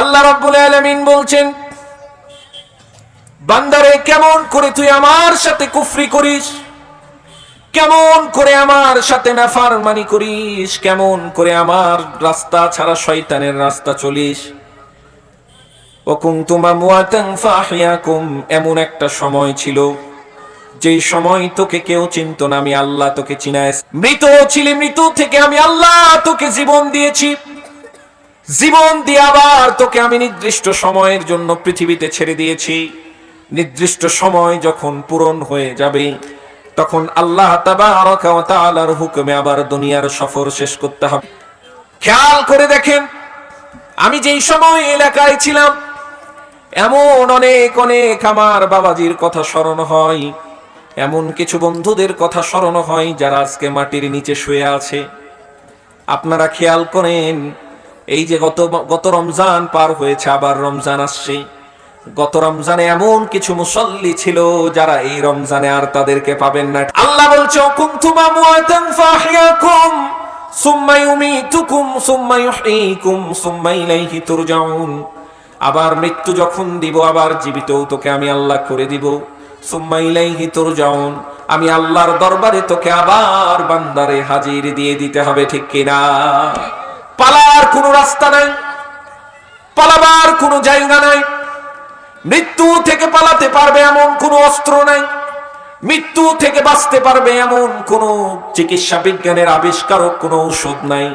আল্লাহ রাব্বুল আলামিন বলছেন, বান্দারে, কেমন করে তুই আমার সাথে কুফরি করিস? কেমন করে আমার সাথে নাফারমানি করিস? কেমন করে আমার রাস্তা ছাড়া শয়তানের রাস্তা চলিস? এমন একটা সময় ছিল যে সময় তোকে কেউ চিনত না, আমি আল্লাহ তোকে চিনায়। মৃত ছিলি মৃত্যু থেকে আমি আল্লাহ তোকে জীবন দিয়েছি। জীবন দিয়ে আবার তোকে আমি নির্দিষ্ট সময়ের জন্য পৃথিবীতে ছেড়ে দিয়েছি। নির্দিষ্ট সময় যখন পূরণ হয়ে যাবে, তখন আল্লাহ তাআলার হুকুমে আবার দুনিয়ার সফর শেষ করতে হবে। খেয়াল করে দেখেন, আমি যেই সময় এলাকায় ছিলাম, এমন অনেক অনেক আমার বাবাজির কথা স্মরণ হয়, এমন কিছু বন্ধুদের কথা স্মরণ হয় যারা আজকে মাটির নিচে শুয়ে আছে। আপনারা খেয়াল করেন এই যে গত গত রমজান পার হয়েছে, আবার রমজান আসছে। গত রমজানে এমন কিছু মুসল্লি ছিল যারা এই রমজানে আর তাদেরকে পাবেন না। আল্লাহ বলছে আবার মৃত্যু যখন দিব, আবার জীবিত তোকে আমি আল্লাহ করে দিব। সুম্মা ইলাইহি তুরজাউন, আমি আল্লাহর দরবারে তোকে আবার বান্দারে হাজির দিয়ে দিতে হবে, ঠিক কিনা? পালার কোনো রাস্তা নাই, পালাবার কোনো জায়গা নাই, মৃত্যু থেকে পালাতে পারবে এমন কোনো অস্ত্র নাই, মৃত্যু থেকে বাঁচতে পারবে এমন কোন চিকিৎসা বিজ্ঞানের আবিষ্কারক কোনো ঔষধ নাই।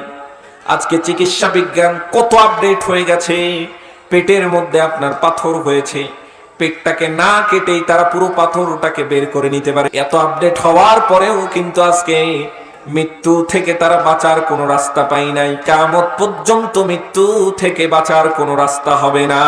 আজকে চিকিৎসা বিজ্ঞান কত আপডেট হয়ে গেছে, পেটের মধ্যে আপনার পাথর হয়েছে, পেটটাকে না কেটেই তারা পুরো পাথরটাকে বের করে নিতে পারে। এত আপডেট হওয়ার পরেও কিন্তু আজকে মৃত্যু থেকে তারা বাঁচার কোনো রাস্তা পাই নাই। কামত পর্যন্ত মৃত্যু থেকে বাঁচার কোনো রাস্তা হবে না।